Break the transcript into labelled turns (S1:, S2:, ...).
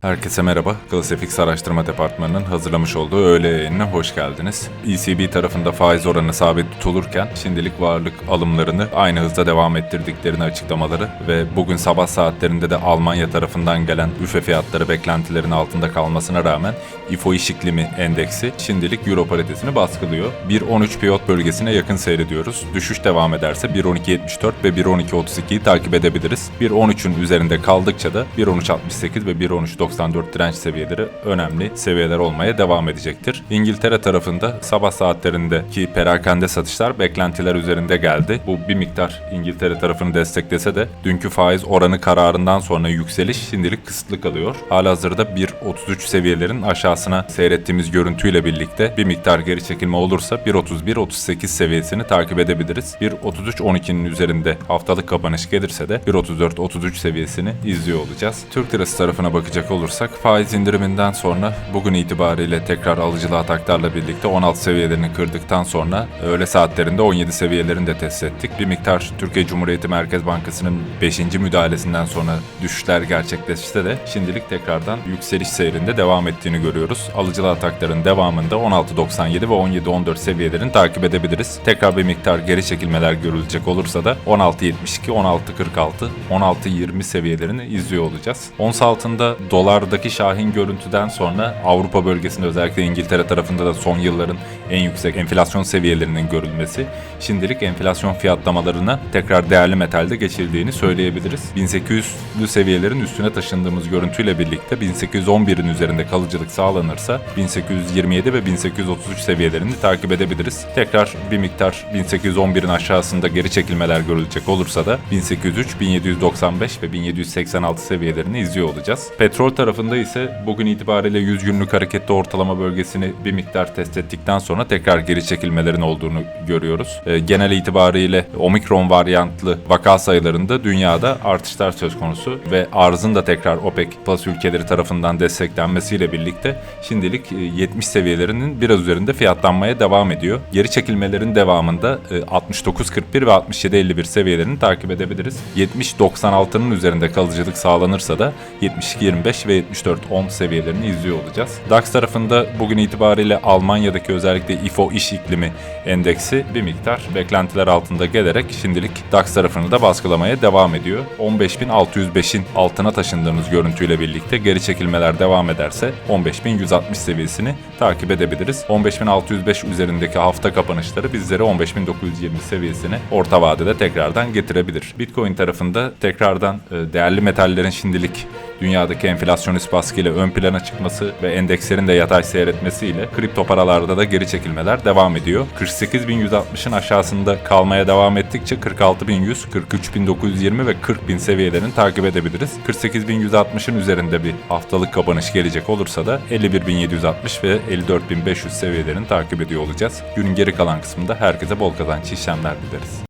S1: Herkese merhaba. Classifix Araştırma Departmanı'nın hazırlamış olduğu öğle yayınına hoş geldiniz. ECB tarafında faiz oranı sabit tutulurken şimdilik varlık alımlarını aynı hızda devam ettirdiklerini açıklamaları ve bugün sabah saatlerinde de Almanya tarafından gelen üfe fiyatları beklentilerin altında kalmasına rağmen İFO İş İklimi Endeksi şimdilik Euro paritesini baskılıyor. 1.13 pivot bölgesine yakın seyrediyoruz. Düşüş devam ederse 1.12.74 ve 1.12.32'yi takip edebiliriz. 1.13'ün üzerinde kaldıkça da 1.13.68 ve 1.13.94 direnç seviyeleri önemli seviyeler olmaya devam edecektir. İngiltere tarafında sabah saatlerindeki perakende satışlar beklentiler üzerinde geldi. Bu bir miktar İngiltere tarafını desteklese de dünkü faiz oranı kararından sonra yükseliş şimdilik kısıtlı kalıyor. Halihazırda 1.33 seviyelerin aşağısına seyrettiğimiz görüntüyle birlikte bir miktar geri çekilme olursa 1.31-38 seviyesini takip edebiliriz. 1.33-12'nin üzerinde haftalık kapanış gelirse de 1.34-33 seviyesini izliyor olacağız. Türk lirası tarafına bakacak olursak faiz indiriminden sonra bugün itibariyle tekrar alıcılı ataklarla birlikte 16 seviyelerini kırdıktan sonra öğle saatlerinde 17 seviyelerini de test ettik. Bir miktar Türkiye Cumhuriyeti Merkez Bankası'nın 5. müdahalesinden sonra düşüşler gerçekleşse de şimdilik tekrardan yükseliş seyrinde devam ettiğini görüyoruz. Alıcılı atakların devamında 16.97 ve 17.14 seviyelerini takip edebiliriz. Tekrar bir miktar geri çekilmeler görülecek olursa da 16.72, 16.46, 16.20 seviyelerini izliyor olacağız. Ons altında dolardaki şahin görüntüden sonra Avrupa bölgesinde özellikle İngiltere tarafında da son yılların en yüksek enflasyon seviyelerinin görülmesi şimdilik enflasyon fiyatlamalarına tekrar değerli metalde geçildiğini söyleyebiliriz. 1800'lü seviyelerin üstüne taşındığımız görüntüyle birlikte 1811'in üzerinde kalıcılık sağlanırsa 1827 ve 1833 seviyelerini takip edebiliriz. Tekrar bir miktar 1811'in aşağısında geri çekilmeler görülecek olursa da 1803, 1795 ve 1786 seviyelerini izliyor olacağız. Petrol tarafında ise bugün itibariyle 100 günlük hareketli ortalama bölgesini bir miktar test ettikten sonra tekrar geri çekilmelerin olduğunu görüyoruz. Ee, genel itibariyle omikron varyantlı vaka sayılarında dünyada artışlar söz konusu ve arzın da tekrar OPEC Plus ülkeleri tarafından desteklenmesiyle birlikte şimdilik e, 70 seviyelerinin biraz üzerinde fiyatlanmaya devam ediyor. Geri çekilmelerin devamında e, 69.41 ve 67.51 seviyelerini takip edebiliriz. 70.96'nın üzerinde kalıcılık sağlanırsa da 72.25 ve 74.10 seviyelerini izliyor olacağız. DAX tarafında bugün itibariyle Almanya'daki özellikle IFO iş iklimi endeksi bir miktar beklentiler altında gelerek şimdilik DAX tarafını da baskılamaya devam ediyor. 15.605'in altına taşındığımız görüntüyle birlikte geri çekilmeler devam ederse 15.160 seviyesini takip edebiliriz. 15.605 üzerindeki hafta kapanışları bizlere 15.920 seviyesini orta vadede tekrardan getirebilir. Bitcoin tarafında tekrardan e, değerli metallerin şimdilik dünyadaki enflasyonist baskıyla ön plana çıkması ve endekslerin de yatay seyretmesiyle kripto paralarda da geri çekilmeler devam ediyor. 48.160'ın aşağısında kalmaya devam ettikçe 46.100, 43.920 ve 40.000 seviyelerini takip edebiliriz. 48.160'ın üzerinde bir haftalık kapanış gelecek olursa da 51.760 ve 54.500 seviyelerini takip ediyor olacağız. Günün geri kalan kısmında herkese bol kazançlı işlemler dileriz.